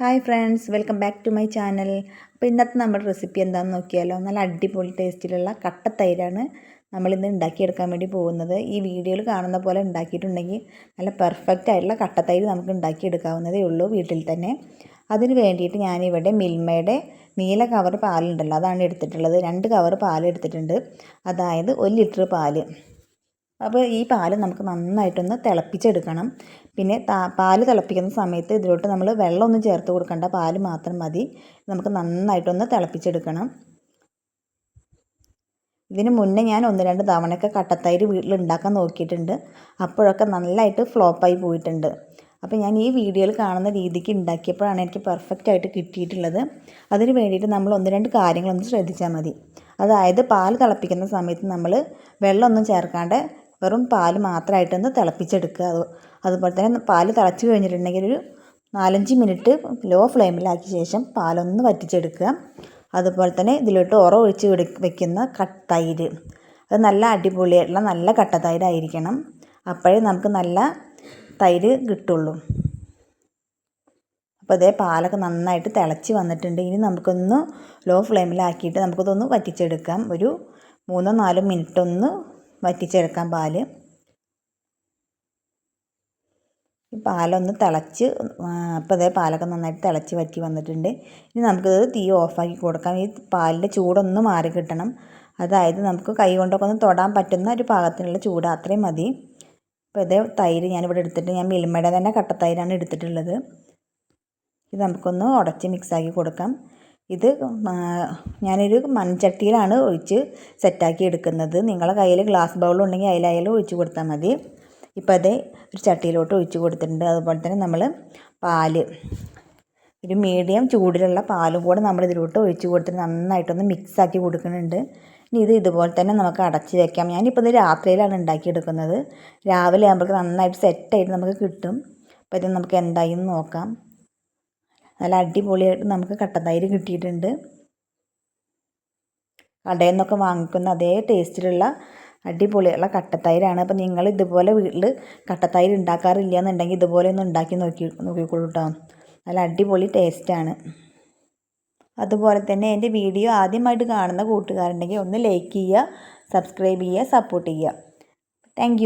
Hi friends welcome back to my channel. അപ്പോൾ ഇന്നത്തെ നമ്മുടെ റെസിപ്പി എന്താണെന്ന് നോക്കിയാലോ? നല്ല അടിപൊളി ടേസ്റ്റിലുള്ള കട്ടത്തൈരാണ് നമ്മളിന്ന് ഉണ്ടാക്കിയെടുക്കാൻ വേണ്ടി പോകുന്നത്. ഈ വീഡിയോയിൽ കാണുന്ന പോലെ ഉണ്ടാക്കിയിട്ടുണ്ടെങ്കിൽ നല്ല പെർഫെക്റ്റ് ആയിട്ടുള്ള കട്ടത്തൈര് നമുക്ക് ഉണ്ടാക്കിയെടുക്കാവുന്നതേ ഉള്ളൂ വീട്ടിൽ തന്നെ. അതിന് വേണ്ടിയിട്ട് ഞാനിവിടെ മിൽമയുടെ നീല കവർ പാലുണ്ടല്ലോ അതാണ് എടുത്തിട്ടുള്ളത്. രണ്ട് കവർ പാൽ എടുത്തിട്ടുണ്ട്. അതായത് ഒരു ലിറ്റർ പാൽ. അപ്പോൾ ഈ പാൽ നമുക്ക് നന്നായിട്ടൊന്ന് തിളപ്പിച്ചെടുക്കണം. പിന്നെ പാൽ തിളപ്പിക്കുന്ന സമയത്ത് ഇതിലോട്ട് നമ്മൾ വെള്ളമൊന്നും ചേർത്ത് കൊടുക്കേണ്ട. പാൽ മാത്രം മതി. നമുക്ക് നന്നായിട്ടൊന്ന് തിളപ്പിച്ചെടുക്കണം. ഇതിന് മുന്നേ ഞാൻ ഒന്ന് രണ്ട് തവണയൊക്കെ കട്ടത്തൈര് വീട്ടിൽ ഉണ്ടാക്കാൻ നോക്കിയിട്ടുണ്ട്. അപ്പോഴൊക്കെ നല്ലതായിട്ട് ഫ്ലോപ്പായി പോയിട്ടുണ്ട്. അപ്പോൾ ഞാൻ ഈ വീഡിയോയിൽ കാണുന്ന രീതിക്ക് ഉണ്ടാക്കിയപ്പോഴാണ് എനിക്ക് പെർഫെക്റ്റ് ആയിട്ട് കിട്ടിയിട്ടുള്ളത്. അതിന് വേണ്ടിയിട്ട് നമ്മൾ ഒന്ന് രണ്ട് കാര്യങ്ങളൊന്ന് ശ്രദ്ധിച്ചാൽ മതി. അതായത് പാൽ തിളപ്പിക്കുന്ന സമയത്ത് നമ്മൾ വെള്ളമൊന്നും ചേർക്കാണ്ട് വെറും പാൽ മാത്രമായിട്ടൊന്ന് തിളപ്പിച്ചെടുക്കുക. അത് അതുപോലെ തന്നെ പാൽ തിളച്ച് കഴിഞ്ഞിട്ടുണ്ടെങ്കിൽ ഒരു നാലഞ്ച് മിനിറ്റ് ലോ ഫ്ലെയിമിലാക്കിയ ശേഷം പാലൊന്ന് വറ്റിച്ചെടുക്കുക. അതുപോലെ തന്നെ ഇതിലോട്ട് ഉറ ഒഴിച്ച് വെക്കുന്ന കട്ടതൈര് അത് നല്ല അടിപൊളിയായിട്ടുള്ള നല്ല കട്ട തൈരായിരിക്കണം. അപ്പോഴേ നമുക്ക് നല്ല തൈര് കിട്ടുള്ളൂ. അപ്പോൾ അതേ പാലൊക്കെ നന്നായിട്ട് തിളച്ച് വന്നിട്ടുണ്ട്. ഇനി നമുക്കൊന്ന് ലോ ഫ്ലെയിമിലാക്കിയിട്ട് നമുക്കിതൊന്ന് വറ്റിച്ചെടുക്കാം. ഒരു മൂന്നോ നാലോ മിനിറ്റ് ഒന്ന് വറ്റിച്ചെടുക്കാം പാൽ. പാലൊന്ന് തിളച്ച് അപ്പോൾ അതേ പാലൊക്കെ നന്നായിട്ട് തിളച്ച് വറ്റി വന്നിട്ടുണ്ട്. ഇനി നമുക്കിത് തീ ഓഫാക്കി കൊടുക്കാം. ഈ പാലിന്റെ ചൂടൊന്ന് മാറി കിട്ടണം. അതായത് നമുക്ക് കൈ കൊണ്ടൊക്കെ ഒന്ന് തൊടാൻ പറ്റുന്ന ഒരു പാകത്തിനുള്ള ചൂട് അത്രയും മതി. അപ്പോൾ ഇതേ തൈര് ഞാനിവിടെ എടുത്തിട്ട് ഞാൻ മിൽമയുടെ തന്നെ കട്ടത്തൈരാണ് എടുത്തിട്ടുള്ളത്. ഇത് നമുക്കൊന്ന് ഉടച്ച് മിക്സാക്കി കൊടുക്കാം. ഇത് ഞാനൊരു മൺചട്ടിയിലാണ് ഒഴിച്ച് സെറ്റാക്കി എടുക്കുന്നത്. നിങ്ങളുടെ കയ്യിൽ ഗ്ലാസ് ബൗൾ ഉണ്ടെങ്കിൽ അതിലായാലും ഒഴിച്ച് കൊടുത്താൽ മതി. ഇപ്പോൾ അത് ഒരു ചട്ടിയിലോട്ട് ഒഴിച്ച് കൊടുത്തിട്ടുണ്ട്. അതുപോലെ തന്നെ നമ്മൾ പാൽ ഒരു മീഡിയം ചൂടിലുള്ള പാലും കൂടെ നമ്മൾ ഇതിലോട്ട് ഒഴിച്ച് കൊടുത്തിട്ട് നന്നായിട്ടൊന്ന് മിക്സാക്കി കൊടുക്കുന്നുണ്ട്. ഇനി ഇത് ഇതുപോലെ തന്നെ നമുക്ക് അടച്ച് വെക്കാം. ഞാനിപ്പോൾ ഇത് രാത്രിയിലാണ് ഉണ്ടാക്കിയെടുക്കുന്നത് രാവിലെ ആകുമ്പോഴേക്ക് നന്നായിട്ട് സെറ്റായിട്ട് നമുക്ക് കിട്ടും. അപ്പോൾ ഇത് നമുക്ക് എന്തായി നോക്കാം. നല്ല അടിപൊളിയായിട്ട് നമുക്ക് കട്ടൻ തൈര് കിട്ടിയിട്ടുണ്ട്. കടയിൽ നിന്നൊക്കെ വാങ്ങിക്കുന്ന അതേ ടേസ്റ്റിലുള്ള അടിപൊളിയുള്ള കട്ടത്തൈരാണ് അപ്പോൾ നിങ്ങൾ ഇതുപോലെ വീട്ടിൽ കട്ടത്തൈര് ഉണ്ടാക്കാറില്ല എന്നുണ്ടെങ്കിൽ ഇതുപോലെ ഒന്ന് ഉണ്ടാക്കി നോക്കി നോക്കിക്കോളൂ കേട്ടോ നല്ല അടിപൊളി ടേസ്റ്റാണ്. അതുപോലെ തന്നെ എന്റെ വീഡിയോ ആദ്യമായിട്ട് കാണുന്ന കൂട്ടുകാരുണ്ടെങ്കിൽ ഒന്ന് ലൈക്ക് ചെയ്യുക സബ്സ്ക്രൈബ് ചെയ്യുക സപ്പോർട്ട് ചെയ്യുക. താങ്ക്